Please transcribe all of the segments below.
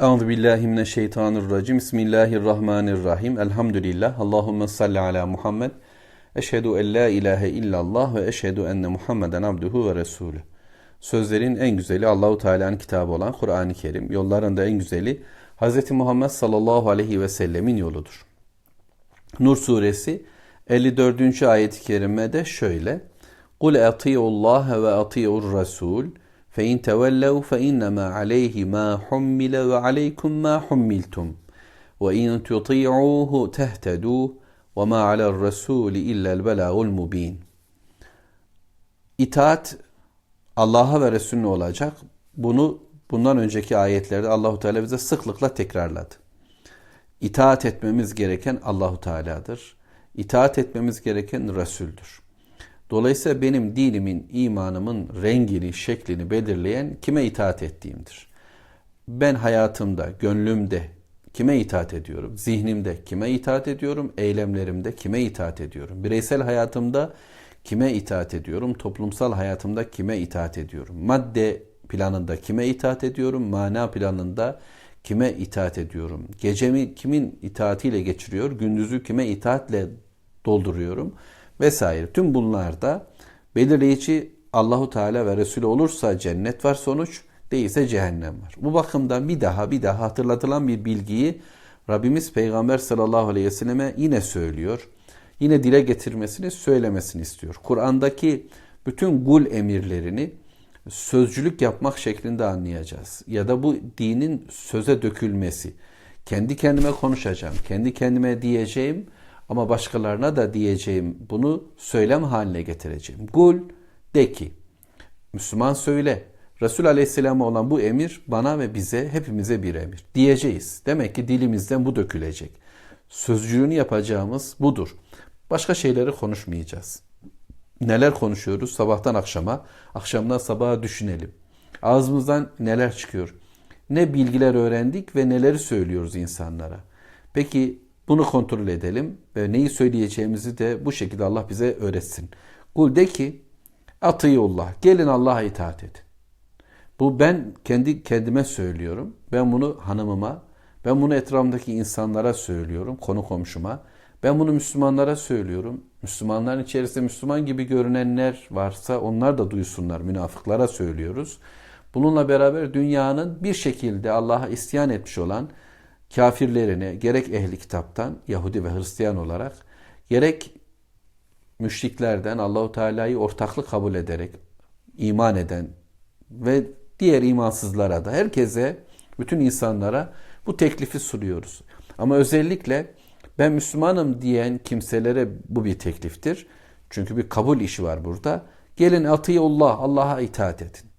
Euzu billahi mineşşeytanirracim. Bismillahirrahmanirrahim. Elhamdülillah. Allahumme salli ala Muhammed. Eşhedü en la ilahe illallah ve eşhedü enne Muhammeden abduhu ve resulü. Sözlerin en güzeli Allahu Teala'nın kitabı olan Kur'an-ı Kerim. Yolların da en güzeli Hz. Muhammed sallallahu aleyhi ve sellemin yoludur. Nur suresi 54. ayet-i kerimede şöyle. Kul ati'ullaha ve ati'ur rasul. فَاِنْ تَوَلَّوْا فَاِنَّمَا عَلَيْهِ مَا حُمِّلَ وَعَلَيْكُمْ مَا حُمِّلْتُمْ وَاِنْ تُطِيعُوهُ تَهْتَدُوا وَمَا عَلَى الرَّسُولِ اِلَّا الْبَلَاغُ الْمُب۪ينَ İtaat Allah'a ve Resulüne olacak. Bunu bundan önceki ayetlerde Allahu Teala bize sıklıkla tekrarladı. İtaat etmemiz gereken Allahu Teala'dır. İtaat etmemiz gereken Resul'dür. Dolayısıyla benim dinimin, imanımın rengini, şeklini belirleyen kime itaat ettiğimdir. Ben hayatımda, gönlümde kime itaat ediyorum? Zihnimde kime itaat ediyorum? Eylemlerimde kime itaat ediyorum? Bireysel hayatımda kime itaat ediyorum? Toplumsal hayatımda kime itaat ediyorum? Madde planında kime itaat ediyorum? Mana planında kime itaat ediyorum? Gecemi kimin itaatiyle geçiriyor? Gündüzü kime itaatle dolduruyorum? Vesaire. Tüm bunlarda belirleyici Allahu Teala ve Resulü olursa cennet var sonuç, değilse cehennem var. Bu bakımdan bir daha bir daha hatırlatılan bir bilgiyi Rabbimiz Peygamber sallallahu aleyhi ve selleme yine söylüyor. Yine dile getirmesini, söylemesini istiyor. Kur'an'daki bütün gul emirlerini sözcülük yapmak şeklinde anlayacağız. Ya da bu dinin söze dökülmesi. Kendi kendime konuşacağım, kendi kendime diyeceğim ama başkalarına da diyeceğim bunu söylem haline getireceğim. Gul de ki Müslüman söyle. Resul Aleyhisselam'a olan bu emir bana ve bize hepimize bir emir. Diyeceğiz. Demek ki dilimizden bu dökülecek. Sözcülüğünü yapacağımız budur. Başka şeyleri konuşmayacağız. Neler konuşuyoruz sabahtan akşama, akşamdan sabaha düşünelim. Ağzımızdan neler çıkıyor? Ne bilgiler öğrendik ve neleri söylüyoruz insanlara? Peki bunu kontrol edelim ve neyi söyleyeceğimizi de bu şekilde Allah bize öğretsin. Kul de ki atıyullah gelin Allah'a itaat edin. Bu ben kendi kendime söylüyorum. Ben bunu hanımıma, ben bunu etrafımdaki insanlara söylüyorum, konu komşuma. Ben bunu Müslümanlara söylüyorum. Müslümanların içerisinde Müslüman gibi görünenler varsa onlar da duysunlar. Münafıklara söylüyoruz. Bununla beraber dünyanın bir şekilde Allah'a isyan etmiş olan kafirlerine gerek ehli kitaptan Yahudi ve Hristiyan olarak gerek müşriklerden Allahu Teala'yı ortaklık kabul ederek iman eden ve diğer imansızlara da herkese bütün insanlara bu teklifi sunuyoruz. Ama özellikle ben Müslümanım diyen kimselere bu bir tekliftir. Çünkü bir kabul işi var burada. Gelin atıyullah, Allah'a itaat edin.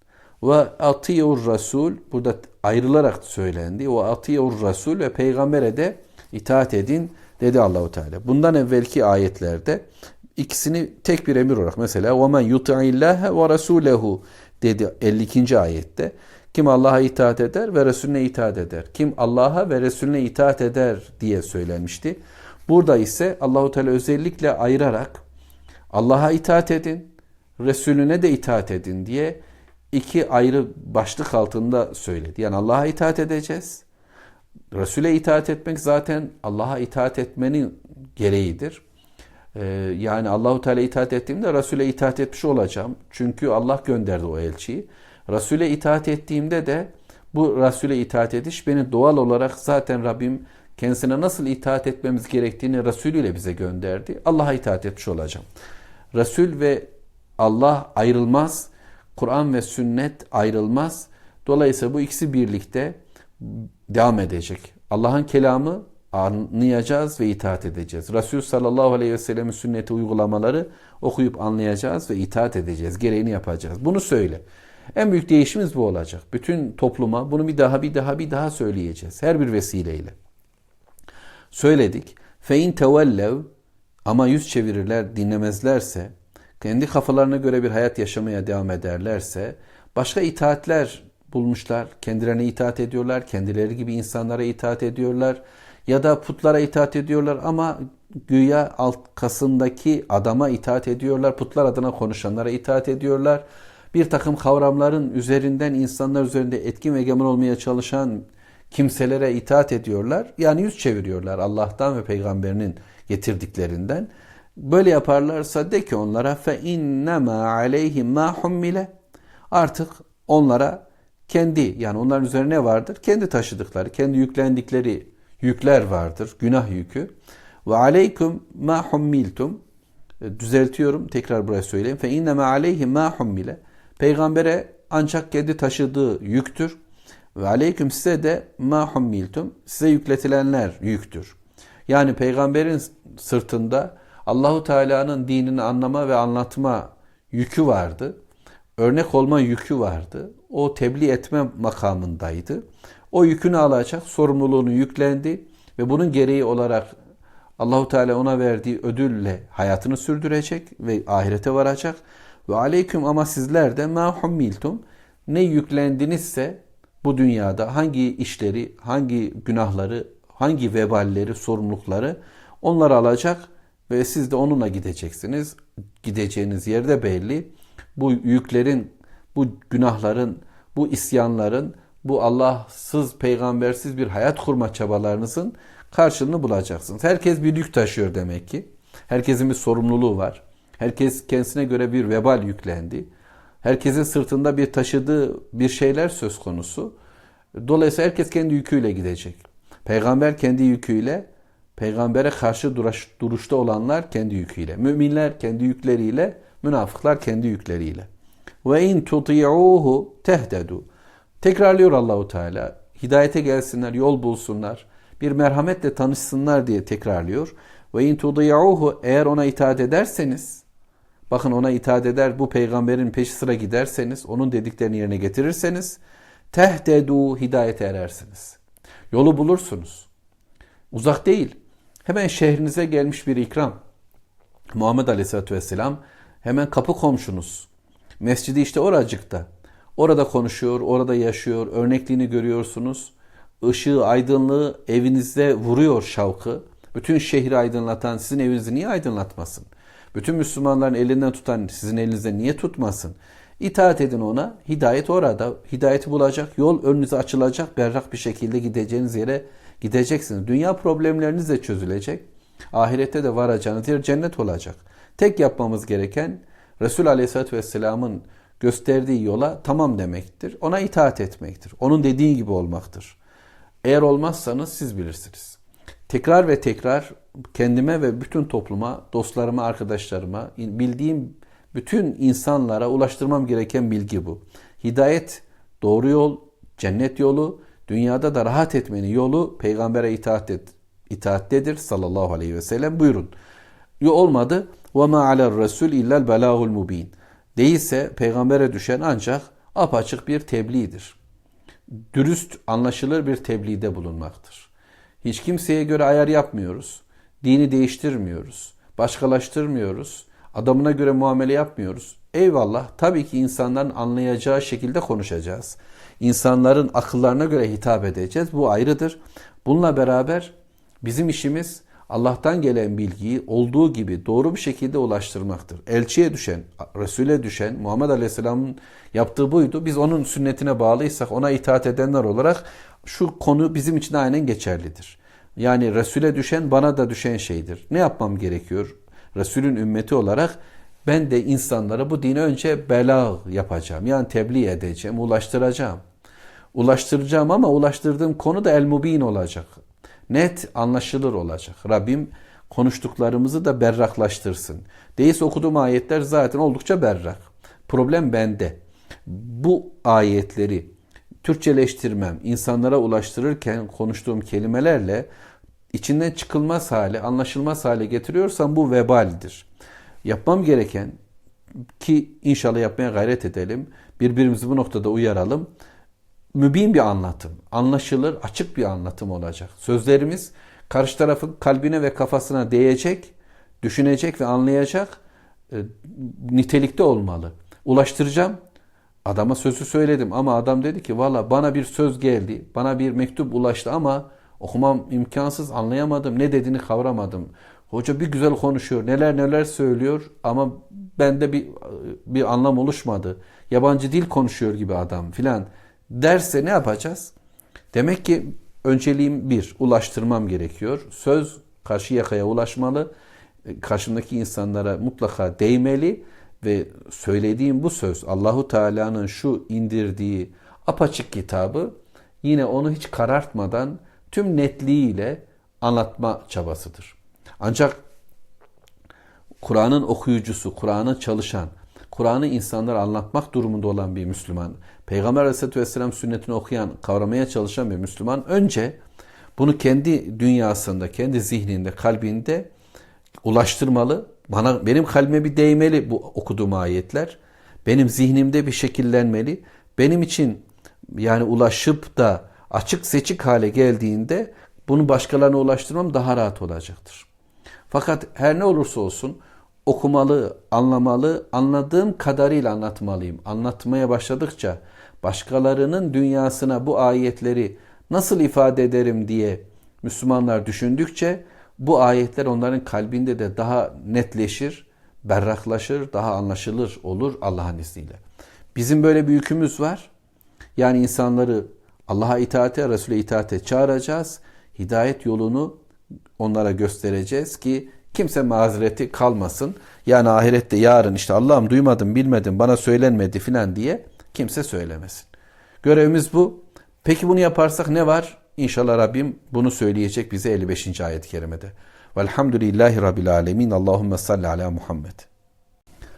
Ve atiyur Rasul burada ayrılarak söylendi. O atiyur Rasul ve peygambere de itaat edin dedi Allahu Teala. Bundan evvelki ayetlerde ikisini tek bir emir olarak mesela ve men yuti'illâhe ve rasûlehu dedi 52. ayette. Kim Allah'a itaat eder ve Resulüne itaat eder. Kim Allah'a ve Resulüne itaat eder diye söylenmişti. Burada ise Allahu Teala özellikle ayırarak Allah'a itaat edin, Resulüne de itaat edin diye iki ayrı başlık altında söyledi. Yani Allah'a itaat edeceğiz. Resul'e itaat etmek zaten Allah'a itaat etmenin gereğidir. Ee, yani Allahu Teala itaat ettiğimde Resul'e itaat etmiş olacağım. Çünkü Allah gönderdi o elçiyi. Resul'e itaat ettiğimde de bu Resul'e itaat ediş beni doğal olarak zaten Rabbim kendisine nasıl itaat etmemiz gerektiğini Resulü ile bize gönderdi. Allah'a itaat etmiş olacağım. Resul ve Allah ayrılmaz Kur'an ve sünnet ayrılmaz. Dolayısıyla bu ikisi birlikte devam edecek. Allah'ın kelamı anlayacağız ve itaat edeceğiz. Resul sallallahu aleyhi ve sellem'in sünneti uygulamaları okuyup anlayacağız ve itaat edeceğiz. Gereğini yapacağız. Bunu söyle. En büyük değişimimiz bu olacak. Bütün topluma bunu bir daha bir daha bir daha söyleyeceğiz. Her bir vesileyle. Söyledik. Fe in tevellev ama yüz çevirirler dinlemezlerse kendi kafalarına göre bir hayat yaşamaya devam ederlerse başka itaatler bulmuşlar. Kendilerine itaat ediyorlar. Kendileri gibi insanlara itaat ediyorlar. Ya da putlara itaat ediyorlar ama güya kasındaki adama itaat ediyorlar. Putlar adına konuşanlara itaat ediyorlar. Bir takım kavramların üzerinden insanlar üzerinde etkin ve egemen olmaya çalışan kimselere itaat ediyorlar. Yani yüz çeviriyorlar Allah'tan ve peygamberinin getirdiklerinden. Böyle yaparlarsa de ki onlara fe innema aleyhim ma hummile. Artık onlara kendi yani onların üzerine ne vardır? Kendi taşıdıkları, kendi yüklendikleri yükler vardır. Günah yükü. Ve aleykum ma hummiltum. E, Düzeltiyorum tekrar buraya söyleyeyim. Fe innema aleyhim ma hummile. Peygambere ancak kendi taşıdığı yüktür. Ve aleyküm size de ma hummiltum. Size yükletilenler yüktür. Yani peygamberin sırtında Allahu Teala'nın dinini anlama ve anlatma yükü vardı. Örnek olma yükü vardı. O tebliğ etme makamındaydı. O yükünü alacak, sorumluluğunu yüklendi ve bunun gereği olarak Allahu Teala ona verdiği ödülle hayatını sürdürecek ve ahirete varacak. Ve aleyküm ama sizler de ma hummiltum ne yüklendinizse bu dünyada hangi işleri, hangi günahları, hangi veballeri, sorumlulukları onları alacak ve siz de onunla gideceksiniz. Gideceğiniz yerde belli. Bu yüklerin, bu günahların, bu isyanların, bu Allahsız, peygambersiz bir hayat kurma çabalarınızın karşılığını bulacaksınız. Herkes bir yük taşıyor demek ki. Herkesin bir sorumluluğu var. Herkes kendisine göre bir vebal yüklendi. Herkesin sırtında bir taşıdığı bir şeyler söz konusu. Dolayısıyla herkes kendi yüküyle gidecek. Peygamber kendi yüküyle, peygambere karşı duruş, duruşta olanlar kendi yüküyle. Müminler kendi yükleriyle, münafıklar kendi yükleriyle. Ve in tuti'uhu tehtedu. Tekrarlıyor Allahu Teala. Hidayete gelsinler, yol bulsunlar, bir merhametle tanışsınlar diye tekrarlıyor. Ve in tudi'uhu eğer ona itaat ederseniz, bakın ona itaat eder, bu peygamberin peşi sıra giderseniz, onun dediklerini yerine getirirseniz, tehtedu hidayete erersiniz. Yolu bulursunuz. Uzak değil. Hemen şehrinize gelmiş bir ikram. Muhammed Aleyhisselatü Vesselam hemen kapı komşunuz. Mescidi işte oracıkta. Orada konuşuyor, orada yaşıyor, örnekliğini görüyorsunuz. Işığı, aydınlığı evinizde vuruyor şavkı. Bütün şehri aydınlatan sizin evinizi niye aydınlatmasın? Bütün Müslümanların elinden tutan sizin elinizde niye tutmasın? İtaat edin ona. Hidayet orada. Hidayeti bulacak. Yol önünüze açılacak. Berrak bir şekilde gideceğiniz yere gideceksiniz. Dünya problemleriniz de çözülecek. Ahirette de varacağınız yer cennet olacak. Tek yapmamız gereken Resul Aleyhisselatü Vesselam'ın gösterdiği yola tamam demektir. Ona itaat etmektir. Onun dediği gibi olmaktır. Eğer olmazsanız siz bilirsiniz. Tekrar ve tekrar kendime ve bütün topluma, dostlarıma, arkadaşlarıma, bildiğim bütün insanlara ulaştırmam gereken bilgi bu. Hidayet doğru yol, cennet yolu, dünyada da rahat etmenin yolu peygambere itaat et, itaattedir sallallahu aleyhi ve sellem. Buyurun. Yo olmadı. Ve ma alel resul illel belagul mubin. Değilse peygambere düşen ancak apaçık bir tebliğdir. Dürüst, anlaşılır bir tebliğde bulunmaktır. Hiç kimseye göre ayar yapmıyoruz. Dini değiştirmiyoruz. Başkalaştırmıyoruz. Adamına göre muamele yapmıyoruz. Eyvallah tabii ki insanların anlayacağı şekilde konuşacağız. İnsanların akıllarına göre hitap edeceğiz. Bu ayrıdır. Bununla beraber bizim işimiz Allah'tan gelen bilgiyi olduğu gibi doğru bir şekilde ulaştırmaktır. Elçiye düşen, Resul'e düşen, Muhammed Aleyhisselam'ın yaptığı buydu. Biz onun sünnetine bağlıysak, ona itaat edenler olarak şu konu bizim için aynen geçerlidir. Yani Resul'e düşen bana da düşen şeydir. Ne yapmam gerekiyor? Resul'ün ümmeti olarak ben de insanlara bu dini önce bela yapacağım. Yani tebliğ edeceğim, ulaştıracağım. Ulaştıracağım ama ulaştırdığım konu da el-mubin olacak. Net, anlaşılır olacak. Rabbim konuştuklarımızı da berraklaştırsın. Değilse okuduğum ayetler zaten oldukça berrak. Problem bende. Bu ayetleri Türkçeleştirmem, insanlara ulaştırırken konuştuğum kelimelerle içinden çıkılmaz hale, anlaşılmaz hale getiriyorsam bu vebaldir. Yapmam gereken ki inşallah yapmaya gayret edelim. Birbirimizi bu noktada uyaralım. Mübin bir anlatım, anlaşılır, açık bir anlatım olacak. Sözlerimiz karşı tarafın kalbine ve kafasına değecek, düşünecek ve anlayacak e, nitelikte olmalı. Ulaştıracağım. Adama sözü söyledim ama adam dedi ki valla bana bir söz geldi, bana bir mektup ulaştı ama okumam imkansız anlayamadım, ne dediğini kavramadım. Hoca bir güzel konuşuyor, neler neler söylüyor ama bende bir bir anlam oluşmadı. Yabancı dil konuşuyor gibi adam filan derse ne yapacağız? Demek ki önceliğim bir, ulaştırmam gerekiyor. Söz karşı yakaya ulaşmalı. E, Karşımdaki insanlara mutlaka değmeli ve söylediğim bu söz Allahu Teala'nın şu indirdiği apaçık kitabı yine onu hiç karartmadan tüm netliğiyle anlatma çabasıdır. Ancak Kur'an'ın okuyucusu, Kur'an'ı çalışan, Kur'an'ı insanlara anlatmak durumunda olan bir Müslüman, Peygamber Aleyhisselatü Vesselam sünnetini okuyan, kavramaya çalışan bir Müslüman önce bunu kendi dünyasında, kendi zihninde, kalbinde ulaştırmalı. Bana benim kalbime bir değmeli bu okuduğum ayetler. Benim zihnimde bir şekillenmeli. Benim için yani ulaşıp da açık seçik hale geldiğinde bunu başkalarına ulaştırmam daha rahat olacaktır. Fakat her ne olursa olsun okumalı, anlamalı, anladığım kadarıyla anlatmalıyım. Anlatmaya başladıkça başkalarının dünyasına bu ayetleri nasıl ifade ederim diye Müslümanlar düşündükçe bu ayetler onların kalbinde de daha netleşir, berraklaşır, daha anlaşılır olur Allah'ın izniyle. Bizim böyle bir yükümüz var. Yani insanları Allah'a itaate, Resul'e itaate çağıracağız. Hidayet yolunu onlara göstereceğiz ki kimse mazereti kalmasın. Yani ahirette yarın işte Allah'ım duymadım, bilmedim, bana söylenmedi filan diye kimse söylemesin. Görevimiz bu. Peki bunu yaparsak ne var? İnşallah Rabbim bunu söyleyecek bize 55. ayet-i kerimede. Velhamdülillahi Rabbil alemin. Allahümme salli ala Muhammed.